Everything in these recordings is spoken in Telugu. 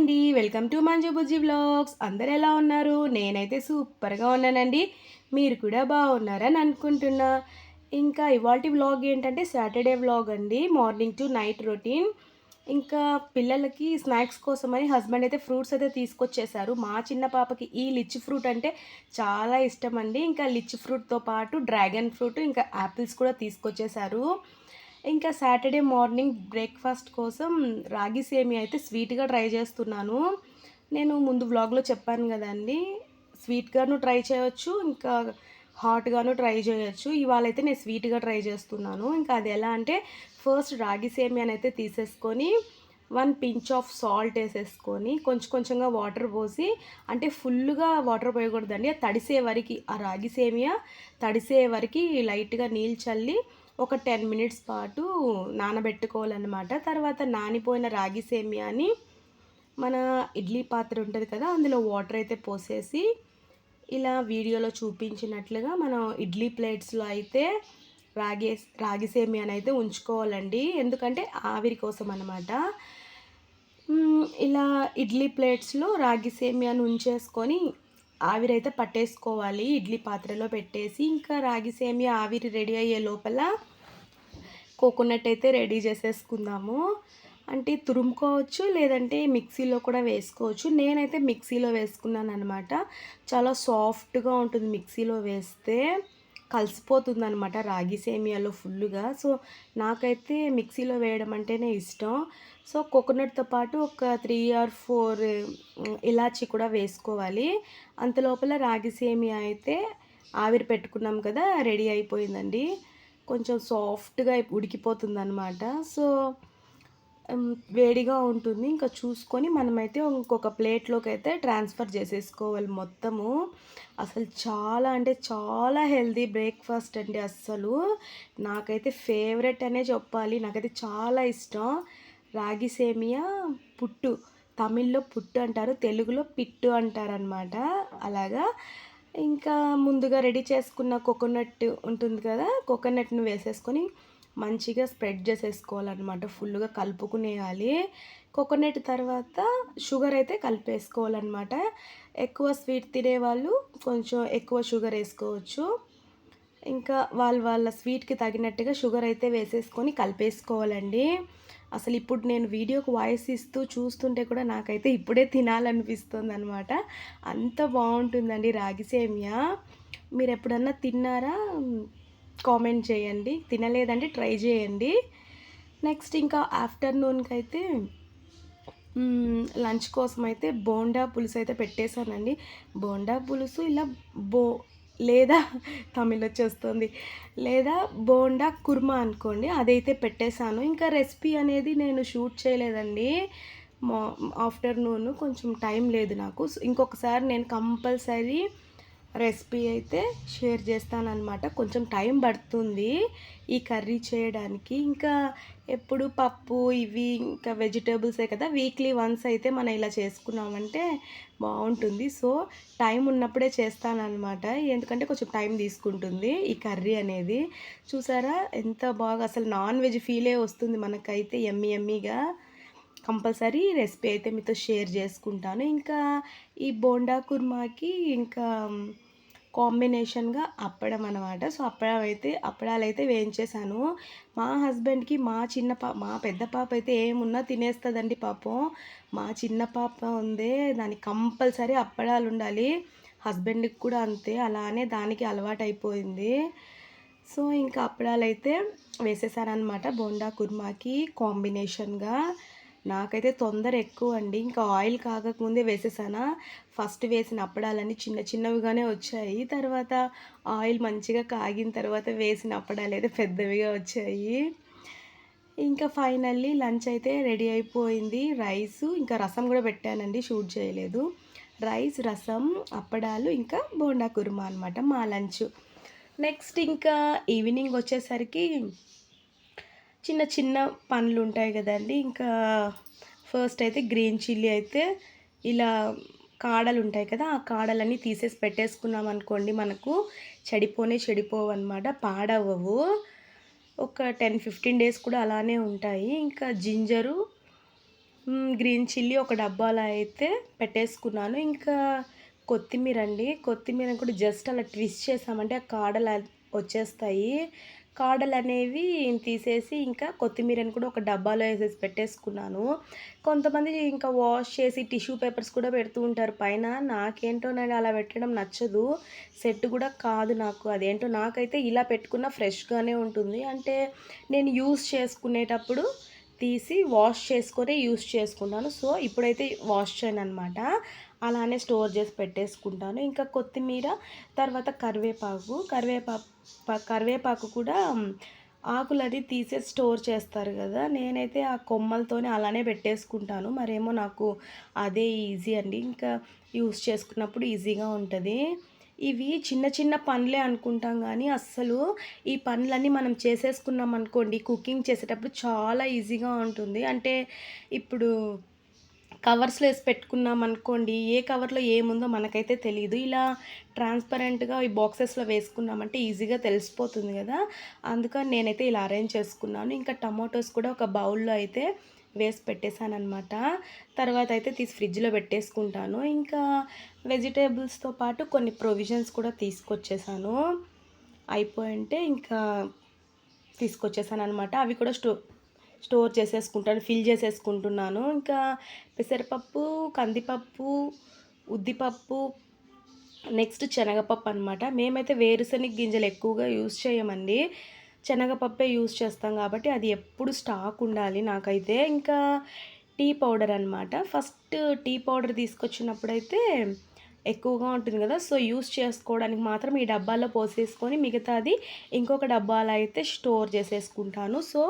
అండి. వెల్కమ్ టు మంజుబుజ్జి బ్లాగ్స్ అందరు ఎలా ఉన్నారు? నేనైతే సూపర్గా ఉన్నానండి. మీరు కూడా బాగున్నారని అనుకుంటున్నా. ఇంకా ఇవాటి వ్లాగ్ ఏంటంటే సాటర్డే వ్లాగ్ అండి. Morning to night routine. ఇంకా పిల్లలకి స్నాక్స్ కోసమని హస్బెండ్ అయితే ఫ్రూట్స్ అయితే తీసుకొచ్చేసారు. మా చిన్న పాపకి ఈ లిచ్ ఫ్రూట్ అంటే చాలా ఇష్టం అండి. ఇంకా లిచ్ ఫ్రూట్తో పాటు డ్రాగన్ ఫ్రూట్ ఇంకా యాపిల్స్ కూడా తీసుకొచ్చేసారు. ఇంకా సాటర్డే మార్నింగ్ బ్రేక్ఫాస్ట్ కోసం రాగి సేమి అయితే స్వీట్గా ట్రై చేస్తున్నాను. నేను ముందు వ్లాగ్లో చెప్పాను కదండి స్వీట్గాను ట్రై చేయొచ్చు ఇంకా హాట్గాను ట్రై చేయొచ్చు. ఇవాళ అయితే నేను స్వీట్గా ట్రై చేస్తున్నాను. ఇంకా అది ఎలా అంటే ఫస్ట్ రాగి సేమియాని అయితే తీసేసుకొని వన్ పించ్ ఆఫ్ సాల్ట్ వేసేసుకొని కొంచెం కొంచెంగా వాటర్ పోసి అంటే ఫుల్గా వాటర్ పోయకూడదండి. అది తడిసే వరకు ఆ రాగి సేమియా తడిసే వరకు లైట్గా నీళ్ళు చల్లి ఒక టెన్ మినిట్స్ పాటు నానబెట్టుకోవాలన్నమాట. తర్వాత నానిపోయిన రాగి సేమియాని మన ఇడ్లీ పాత్ర ఉంటుంది కదా అందులో వాటర్ అయితే పోసేసి ఇలా వీడియోలో చూపించినట్లుగా మనం ఇడ్లీ ప్లేట్స్లో అయితే రాగి రాగి సేమియాని అయితే ఉంచుకోవాలండి. ఎందుకంటే ఆవిరి కోసం అనమాట ఇలా ఇడ్లీ ప్లేట్స్లో రాగి సేమియాను ఉంచేసుకొని ఆవిరైతే పట్టేసుకోవాలి. ఇడ్లీ పాత్రలో పెట్టేసి ఇంకా రాగి సేమియా ఆవిరి రెడీ అయ్యే లోపల కోకోనట్ అయితే రెడీ చేసేసుకుందాము. అంటే తురుముకోవచ్చు లేదంటే మిక్సీలో కూడా వేసుకోవచ్చు. నేనైతే మిక్సీలో వేసుకున్నాను అనమాట చాలా సాఫ్ట్గా ఉంటుంది మిక్సీలో వేస్తే. కలిసిపోతుంది అనమాట రాగి సేమియాలో ఫుల్గా. సో నాకైతే మిక్సీలో వేయడం అంటేనే ఇష్టం. సో కోకోనట్తో పాటు ఒక త్రీ ఆర్ ఫోర్ ఇలాచి కూడా వేసుకోవాలి. అంత లోపల రాగి సేమియా అయితే ఆవిరి పెట్టుకున్నాం కదా రెడీ అయిపోయిందండి. కొంచెం సాఫ్ట్గా ఉడికిపోతుంది అనమాట సో వేడిగా ఉంటుంది. ఇంకా చూసుకొని మనమైతే ఇంకొక ప్లేట్లోకి అయితే ట్రాన్స్ఫర్ చేసేసుకోవాలి మొత్తము. అసలు చాలా అంటే చాలా హెల్దీ బ్రేక్ఫాస్ట్ అండి అస్సలు. నాకైతే ఫేవరెట్ అనే చెప్పాలి. నాకైతే చాలా ఇష్టం. రాగి సేమియా పుట్టు. తమిళ్ళో పుట్టు అంటారు తెలుగులో పిట్టు అంటారనమాట అలాగా? ఇంకా ముందుగా రెడీ చేసుకున్న కోకోనట్ ఉంటుంది కదా కోకోనట్ను వేసేసుకొని మంచిగా స్ప్రెడ్ చేసేసుకోవాలన్నమాట. ఫుల్గా కలుపుకునేయాలి. కోకోనట్ తర్వాత షుగర్ అయితే కలిపేసుకోవాలన్నమాట. ఎక్కువ స్వీట్ తినేవాళ్ళు కొంచెం ఎక్కువ షుగర్ వేసుకోవచ్చు. ఇంకా వాళ్ళ వాళ్ళ స్వీట్కి తగినట్టుగా షుగర్ అయితే వేసేసుకొని కలిపేసుకోవాలండి. అసలు ఇప్పుడు నేను వీడియోకి వాయిస్ ఇస్తూ చూస్తుంటే కూడా నాకైతే ఇప్పుడే తినాలనిపిస్తుంది అనమాట అంత బాగుంటుందండి రాగి సేమియా. మీరు ఎప్పుడన్నా తిన్నారా? కామెంట్ చేయండి. తినలేదంటే ట్రై చేయండి. నెక్స్ట్ ఇంకా ఆఫ్టర్నూన్కి అయితే లంచ్ కోసం అయితే బోండా పులుసు అయితే పెట్టేశానండి. బోండా పులుసు ఇలా బో లేదా తమిళ్ వచ్చేస్తుంది లేదా బోండా కుర్మా అనుకోండి అదైతే పెట్టేశాను. ఇంకా రెసిపీ అనేది నేను షూట్ చేయలేదండి. మా ఆఫ్టర్నూన్ కొంచెం టైం లేదు నాకు. ఇంకొకసారి నేను కంపల్సరీ రెసిపీ అయితే షేర్ చేస్తానన్నమాట. కొంచెం టైం పడుతుంది ఈ కర్రీ చేయడానికి. ఇంకా ఎప్పుడు పప్పు ఇవి ఇంకా వెజిటేబుల్సే కదా వీక్లీ వన్స్ అయితే మనం ఇలా చేసుకున్నామంటే బాగుంటుంది. సో టైం ఉన్నప్పుడే చేస్తానన్నమాట. ఎందుకంటే కొంచెం టైం తీసుకుంటుంది ఈ కర్రీ అనేది. చూసారా? ఎంత బాగా అసలు నాన్ వెజ్ ఫీలే వస్తుంది మనకైతే ఎమ్మి ఎమ్మిగా. కంపల్సరీ రెసిపీ అయితే మీతో షేర్ చేసుకుంటాను. ఇంకా ఈ బోండా కుర్మాకి ఇంకా కాంబినేషన్గా అప్పడం అనమాట సో అప్పడం అయితే అప్పడాలు అయితే వేయించేశాను మా హస్బెండ్కి మా చిన్న పా మా పెద్ద పాప అయితే ఏమున్నా తినేస్తుందండి పాపం. మా చిన్న పాప ఉందే దానికి కంపల్సరీ అప్పడాలు ఉండాలి. హస్బెండ్కి కూడా అంతే అలానే దానికి అలవాటు అయిపోయింది సో ఇంకా అప్పడాలు అయితే వేసేసారనమాట బోండా కుర్మాకి కాంబినేషన్గా. నాకైతే తొందర ఎక్కువ అండి ఇంకా ఆయిల్ కాకముందే వేసేసానా. ఫస్ట్ వేసిన అప్పడాలన్నీ చిన్న చిన్నవిగానే వచ్చాయి. తర్వాత ఆయిల్ మంచిగా కాగిన తర్వాత వేసిన అప్పడాలు అయితే పెద్దవిగా వచ్చాయి. ఇంకా ఫైనల్లీ లంచ్ అయితే రెడీ అయిపోయింది. రైస్ ఇంకా రసం కూడా పెట్టానండి షూట్ చేయలేదు. రైస్ రసం అప్పడాలు ఇంకా బోండా కుర్మా అనమాట మా లంచ్. నెక్స్ట్ ఇంకా ఈవినింగ్ వచ్చేసరికి చిన్న చిన్న పనులు ఉంటాయి కదండి. ఇంకా ఫస్ట్ అయితే గ్రీన్ చిల్లీ అయితే ఇలా కాడలు ఉంటాయి కదా ఆ కాడలన్నీ తీసేసి పెట్టేసుకున్నాం అనుకోండి మనకు చెడిపోనే చెడిపోవు అనమాట పాడవవు ఒక టెన్ ఫిఫ్టీన్ డేస్ కూడా అలానే ఉంటాయి. ఇంకా జింజరు గ్రీన్ చిల్లీ ఒక డబ్బాలో అయితే పెట్టేసుకున్నాను. ఇంకా కొత్తిమీర అండి కొత్తిమీర కూడా జస్ట్ అలా ట్విస్ట్ చేసామంటే ఆ కాడలు వచ్చేస్తాయి. కాడలు అనేవి తీసేసి ఇంకా కొత్తిమీరని కూడా ఒక డబ్బాలో వేసేసి పెట్టేసుకున్నాను. కొంతమంది ఇంకా వాష్ చేసి టిష్యూ పేపర్స్ కూడా పెడుతూ ఉంటారు. పైన నాకేంటో నేను అలా పెట్టడం నచ్చదు. సెట్ కూడా కాదు నాకు. అదేంటో నాకైతే ఇలా పెట్టుకున్న ఫ్రెష్గానే ఉంటుంది. అంటే నేను యూస్ చేసుకునేటప్పుడు తీసి వాష్ చేసుకొని యూస్ చేసుకున్నాను. సో ఇప్పుడైతే వాష్ చేయను అనమాట అలానే స్టోర్ చేసి పెట్టేసుకుంటాను. ఇంకా కొత్తిమీర తర్వాత కరివేపాకు కరివేపాకు కరివేపాకు కూడా ఆకులు అది తీసేసి స్టోర్ చేస్తారు కదా. నేనైతే ఆ కొమ్మలతోనే అలానే పెట్టేసుకుంటాను. మరేమో నాకు అదే ఈజీ అండి. ఇంకా యూస్ చేసుకున్నప్పుడు ఈజీగా ఉంటుంది. ఇవి చిన్న చిన్న పనులే అనుకుంటాం కానీ అస్సలు ఈ పనులన్నీ మనం చేసేసుకున్నాం అనుకోండి కుకింగ్ చేసేటప్పుడు చాలా ఈజీగా ఉంటుంది. అంటే ఇప్పుడు కవర్స్లో వేసి పెట్టుకున్నాం అనుకోండి ఏ కవర్లో ఏముందో మనకైతే తెలియదు ఇలా ట్రాన్స్పరెంట్గా ఈ బాక్సెస్లో వేసుకున్నామంటే ఈజీగా తెలిసిపోతుంది కదా. అందుకని నేనైతే ఇలా అరేంజ్ చేసుకున్నాను. ఇంకా టమాటోస్ కూడా ఒక బౌల్లో అయితే వేసి పెట్టేశాను అనమాట తర్వాత అయితే తీసి ఫ్రిడ్జ్లో పెట్టేసుకుంటాను. ఇంకా వెజిటేబుల్స్తో పాటు కొన్ని ప్రొవిజన్స్ కూడా తీసుకొచ్చేసాను అయిపోయింటే ఇంకా తీసుకొచ్చేసాను అనమాట అవి కూడా స్టో స్టోర్ చేసేసుకుంటాను ఫిల్ చేసేసుకుంటున్నాను. ఇంకా పెసరపప్పు కందిపప్పు ఉద్దిపప్పు నెక్స్ట్ శనగపప్పు అనమాట మేమైతే వేరుశనగ గింజలు ఎక్కువగా యూస్ చేయమండి. శనగపప్పే యూస్ చేస్తాం కాబట్టి అది ఎప్పుడు స్టాక్ ఉండాలి నాకైతే. ఇంకా టీ పౌడర్ అనమాట ఫస్ట్ టీ పౌడర్ తీసుకొచ్చినప్పుడైతే ఎక్కువగా ఉంటుంది కదా సో యూస్ చేసుకోవడానికి మాత్రం ఈ డబ్బాలో పోసేసుకొని మిగతాది ఇంకొక డబ్బాలో అయితే స్టోర్ చేసేసుకుంటాను. సో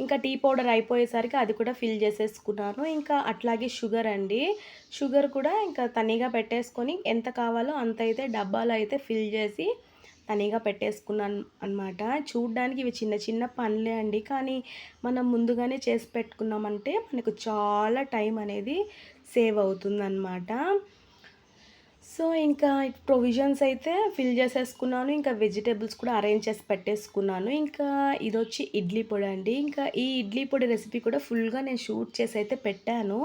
ఇంకా టీ పౌడర్ అయిపోయేసరికి అది కూడా ఫిల్ చేసేసుకున్నాను. ఇంకా అట్లాగే షుగర్ అండి. షుగర్ కూడా ఇంకా తనిగా పెట్టేసుకొని ఎంత కావాలో అంత అయితే డబ్బాలో అయితే ఫిల్ చేసి తనిగా పెట్టేసుకున్నాను అనమాట చూడ్డానికి ఇవి చిన్న చిన్న పనులే అండి. కానీ మనం ముందుగానే చేసి పెట్టుకున్నామంటే మనకు చాలా టైం అనేది సేవ్ అవుతుందన్నమాట. సో ఇంకా ప్రొవిజన్స్ అయితే ఫిల్ చేసేసుకున్నాను ఇంకా వెజిటేబుల్స్ కూడా అరేంజ్ చేసి పెట్టేసుకున్నాను. ఇంకా ఇది వచ్చి ఇడ్లీ పొడి అండి. ఇంకా ఈ ఇడ్లీ పొడి రెసిపీ కూడా ఫుల్గా నేను షూట్ చేసి అయితే పెట్టాను.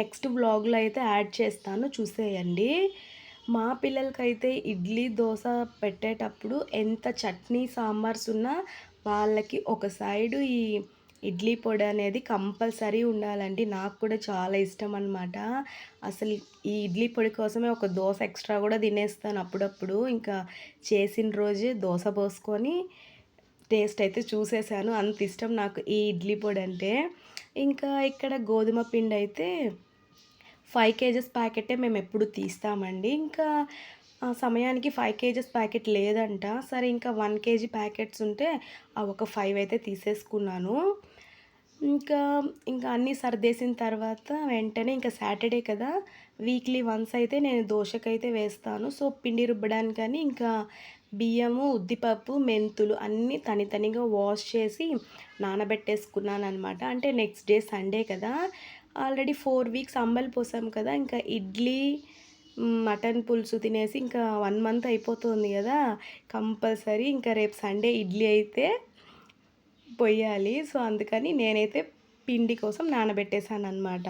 నెక్స్ట్ వ్లాగ్లో అయితే యాడ్ చేస్తాను చూసేయండి. మా పిల్లలకైతే ఇడ్లీ దోశ పెట్టేటప్పుడు ఎంత చట్నీ సాంబార్స్ ఉన్నా వాళ్ళకి ఒక సైడు ఈ ఇడ్లీ పొడి అనేది కంపల్సరీ ఉండాలండి. నాకు కూడా చాలా ఇష్టం అనమాట అసలు ఈ ఇడ్లీ పొడి కోసమే ఒక దోశ ఎక్స్ట్రా కూడా తినేస్తాను అప్పుడప్పుడు. ఇంకా చేసిన రోజే దోశ పోసుకొని టేస్ట్ అయితే చూసేసాను. అంత ఇష్టం నాకు ఈ ఇడ్లీ పొడి అంటే. ఇంకా ఇక్కడ గోధుమ పిండి అయితే ఫైవ్ కేజెస్ ప్యాకెటే మేము ఎప్పుడు తీస్తామండి. ఇంకా ఆ సమయానికి ఫైవ్ కేజెస్ ప్యాకెట్ లేదంట. సరే ఇంకా వన్ కేజీ ప్యాకెట్స్ ఉంటే ఆ ఒక ఫైవ్ అయితే తీసేసుకున్నాను. ఇంకా ఇంకా అన్నీ సర్దేసిన తర్వాత వెంటనే ఇంకా సాటర్డే కదా వీక్లీ వన్స్ అయితే నేను దోశకైతే వేస్తాను. సో పిండి రుబ్బడానికని ఇంకా బియ్యము ఉద్దిపప్పు మెంతులు అన్నీ తనితనిగా వాష్ చేసి నానబెట్టేసుకున్నాను అనమాట అంటే నెక్స్ట్ డే సండే కదా ఆల్రెడీ ఫోర్ వీక్స్ అంబలి పోసాం కదా ఇంకా ఇడ్లీ మటన్ పులుసు తినేసి ఇంకా వన్ మంత్ అయిపోతుంది కదా కంపల్సరీ ఇంకా రేపు సండే ఇడ్లీ అయితే పొయ్యాలి. సో అందుకని నేనైతే పిండి కోసం నానబెట్టేశాను అనమాట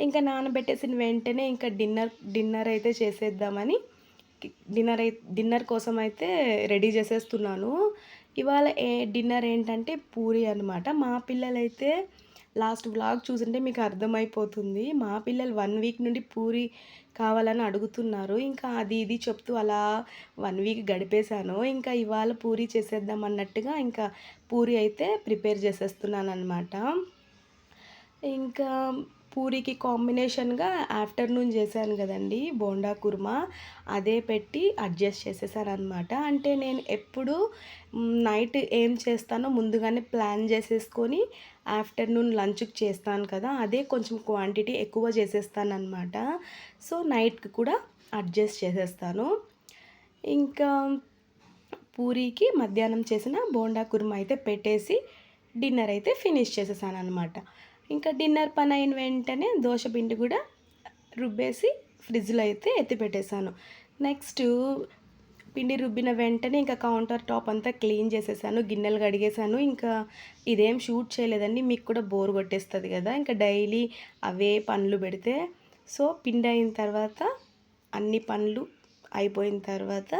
ఇంకా నానబెట్టేసిన వెంటనే ఇంకా డిన్నర్ డిన్నర్ అయితే చేసేద్దామని డిన్నర్ అయి డిన్నర్ కోసం అయితే రెడీ చేసేస్తున్నాను. ఇవాళ ఏ డిన్నర్ ఏంటంటే పూరి అనమాట మా పిల్లలైతే లాస్ట్ బ్లాగ్ చూసుంటే మీకు అర్థమైపోతుంది. మా పిల్లలు వన్ వీక్ నుండి పూరి కావాలని అడుగుతున్నారు. ఇంకా అది ఇది చెప్తూ అలా వన్ వీక్ గడిపేశాను. ఇంకా ఇవాళ పూరి చేసేద్దాం అన్నట్టుగా ఇంకా పూరి అయితే ప్రిపేర్ చేసేస్తున్నాను అనమాట ఇంకా పూరికి కాంబినేషన్గా ఆఫ్టర్నూన్ చేశాను కదండి బోండా కుర్మా. అదే పెట్టి అడ్జస్ట్ చేసేసాను అనమాట అంటే నేను ఎప్పుడు నైట్ ఏం చేస్తానో ముందుగానే ప్లాన్ చేసేసుకొని ఆఫ్టర్నూన్ లంచ్కి చేస్తాను కదా అదే కొంచెం క్వాంటిటీ ఎక్కువ చేసేస్తాను అనమాట సో నైట్కి కూడా అడ్జస్ట్ చేసేస్తాను. ఇంకా పూరీకి మధ్యాహ్నం చేసిన బోండా కుర్మా అయితే పెట్టేసి డిన్నర్ అయితే ఫినిష్ చేసేసాను అనమాట ఇంకా డిన్నర్ పని అయిన వెంటనే దోశ పిండి కూడా రుబ్బేసి ఫ్రిడ్జ్లో అయితే ఎత్తి పెట్టేశాను నెక్స్ట్ పిండి రుబ్బిన వెంటనే ఇంకా కౌంటర్ టాప్ అంతా క్లీన్ చేసేసాను గిన్నెలు కడిగేసాను. ఇంకా ఇదేం షూట్ చేయలేదండి మీకు కూడా బోర్ కొట్టేస్తుంది కదా ఇంకా డైలీ అవే పనులు పెడితే. సో పిండి అయిన తర్వాత అన్ని పనులు అయిపోయిన తర్వాత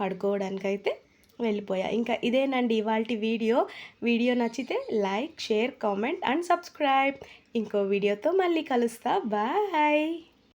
పడుకోవడానికైతే వెళ్ళిపోయా. ఇంకా ఇదేనండి ఇవాళ వీడియో. వీడియో నచ్చితే like share comment and subscribe. ఇంకో వీడియోతో మళ్ళీ కలుస్తా. బాయ్!